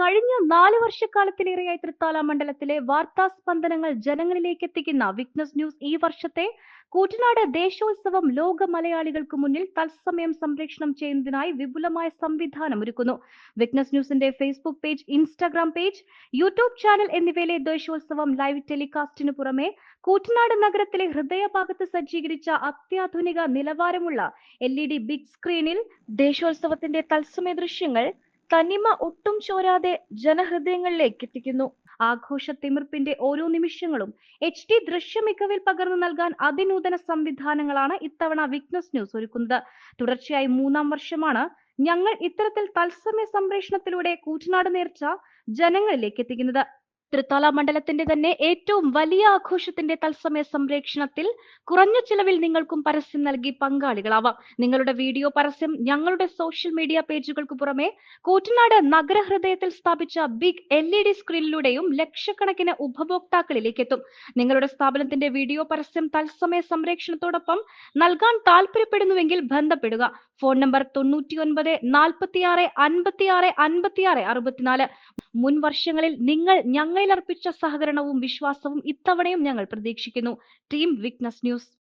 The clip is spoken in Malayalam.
കഴിഞ്ഞ നാല് വർഷക്കാലത്തിലേറെയായി തൃത്താല മണ്ഡലത്തിലെ വാർത്താ സ്പന്ദനങ്ങൾ ജനങ്ങളിലേക്ക് എത്തിക്കുന്ന വിഗ്നസ് ന്യൂസ് ഈ വർഷത്തെ കൂറ്റനാട് ദേശോത്സവം ലോക മലയാളികൾക്ക് മുന്നിൽ തത്സമയം സംപ്രേഷണം ചെയ്യുന്നതിനായി വിപുലമായ സംവിധാനം ഒരുക്കുന്നു. വിഗ്നസ് ന്യൂസിന്റെ Facebook page Instagram page YouTube channel എന്നിവയിലെ ദേശോത്സവം ലൈവ് ടെലികാസ്റ്റിനു പുറമെ കൂറ്റനാട് നഗരത്തിലെ ഹൃദയഭാഗത്ത് സജ്ജീകരിച്ച അത്യാധുനിക നിലവാരമുള്ള എൽ ബിഗ് സ്ക്രീനിൽ ദേശോത്സവത്തിന്റെ തത്സമയ ദൃശ്യങ്ങൾ തനിമ ഒട്ടും ചോരാതെ ജനഹൃദയങ്ങളിലേക്ക് എത്തിക്കുന്നു. ആഘോഷ തിമിർപ്പിന്റെ ഓരോ നിമിഷങ്ങളും എച്ച് ഡി ദൃശ്യമികവിൽ പകർന്നു നൽകാൻ അതിനൂതന സംവിധാനങ്ങളാണ് ഇത്തവണ വിക്നസ് ന്യൂസ് ഒരുക്കുന്നത്. തുടർച്ചയായി മൂന്നാം വർഷമാണ് ഞങ്ങൾ ഇത്തരത്തിൽ തത്സമയ സംപ്രേഷണത്തിലൂടെ കൂറ്റനാട് നേർച്ച ജനങ്ങളിലേക്ക് എത്തിക്കുന്നത്. തൃത്താല മണ്ഡലത്തിന്റെ തന്നെ ഏറ്റവും വലിയ ആഘോഷത്തിന്റെ തത്സമയ സംരക്ഷണത്തിൽ കുറഞ്ഞ ചിലവിൽ നിങ്ങൾക്കും പരസ്യം നൽകി പങ്കാളികളാവാം. നിങ്ങളുടെ വീഡിയോ പരസ്യം ഞങ്ങളുടെ സോഷ്യൽ മീഡിയ പേജുകൾക്ക് പുറമെ കൂറ്റനാട് നഗരഹൃദയത്തിൽ സ്ഥാപിച്ച ബിഗ് എൽ ഇ ഡി സ്ക്രീനിലൂടെയും ലക്ഷക്കണക്കിന് ഉപഭോക്താക്കളിലേക്ക് എത്തും. നിങ്ങളുടെ സ്ഥാപനത്തിന്റെ വീഡിയോ പരസ്യം തത്സമയ സംരക്ഷണത്തോടൊപ്പം നൽകാൻ താല്പര്യപ്പെടുന്നുവെങ്കിൽ ബന്ധപ്പെടുക. ഫോൺ നമ്പർ തൊണ്ണൂറ്റി തൊണ്ണൂറ്റിയൊൻപത് നാൽപ്പത്തിയാറ് അൻപത്തിയാറ് അൻപത്തിയാറ് അറുപത്തിനാല്. മുൻ വർഷങ്ങളിൽ നിങ്ങൾ ഞങ്ങളിൽ അർപ്പിച്ച സഹകരണവും വിശ്വാസവും ഇത്തവണയും ഞങ്ങൾ പ്രതീക്ഷിക്കുന്നു. Team വിക്നസ് news